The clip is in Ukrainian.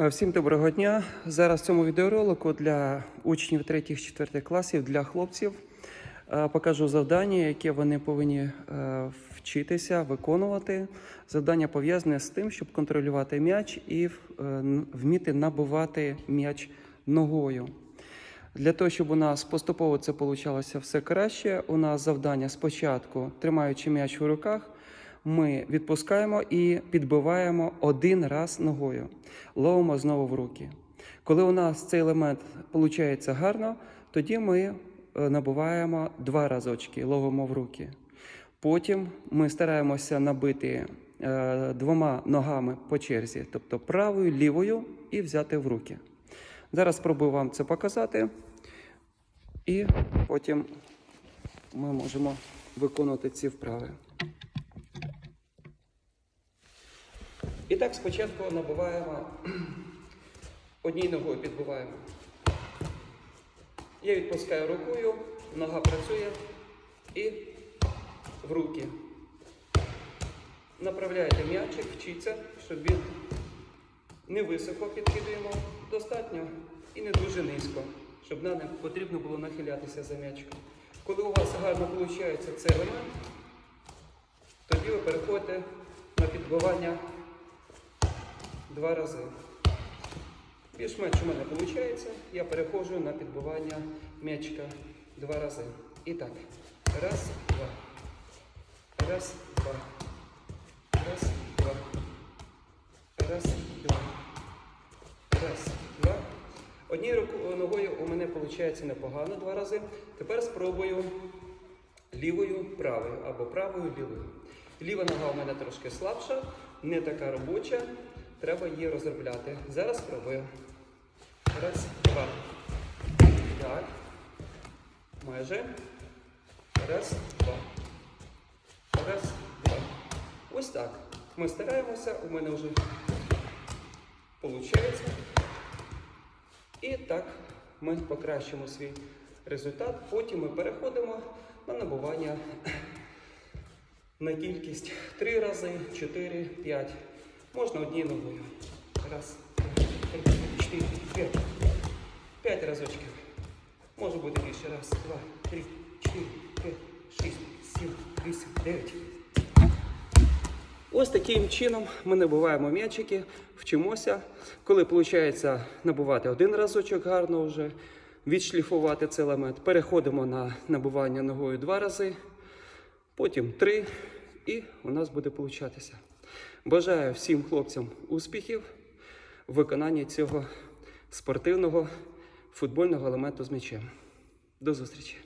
Е, Всім доброго дня. Зараз в цьому відеоролику для учнів 3-4 класів, для хлопців е, покажу завдання, яке вони повинні е, вчитися виконувати. Завдання пов'язане з тим, щоб контролювати м'яч і вміти набувати м'яч ногою. Для того, щоб у нас поступово це получалося все краще, у нас завдання спочатку, тримаючи м'яч у руках, ми відпускаємо і підбиваємо один раз ногою. Ловимо знову в руки. Коли у нас цей елемент виходить гарно, тоді ми е, набуваємо два разочки, ловимо в руки. Потім ми стараємося набити е, двома ногами по черзі, тобто правою, лівою, і взяти в руки. Зараз спробую вам це показати, і потім ми можемо виконувати ці вправи. І так спочатку набиваємо однією ногою підбиваємо. Я відпускаю рукою, нога працює і в руки. Направляєте м'ячик, вчіться, щоб він не високо підкидуємо, достатньо і не дуже низько, щоб нам не потрібно було нахилятися за м'ячиком. Коли у вас гарно виходить цей елемент, тоді ви переходите на підбивання два рази. Більш-менш у мене виходить, я переходжу на підбивання м'ячика два рази. І так. Раз, два. Раз, два. Раз, два. Раз, два. Раз, два. Однією руку- ногою у мене виходить непогано два рази. Тепер спробую лівою, правою або правою, лівою. Ліва нога у мене трошки слабша, не така робоча. Треба її розробляти. Зараз спробую. Раз, два. Так. Майже. Раз, два. Раз, два. Ось так. Ми стараємося, у мене вже виходить. І так ми покращимо свій результат. Потім ми переходимо на набування на кількість 3 рази, 4, 5. Можна однією ногою. Раз, три, чотири, п'ять. П'ять разочків. Може бути більше. Раз, два, три, чотири, п'ять, шість, сім, вісім, дев'ять. Ось таким чином ми набуваємо м'ячики, вчимося. Коли виходить набувати один разочок гарно вже, відшліфувати цей елемент, переходимо на набування ногою два рази, потім три, і у нас буде получатися. Бажаю всім хлопцям успіхів в виконанні цього спортивного футбольного елементу з м'ячем. До зустрічі!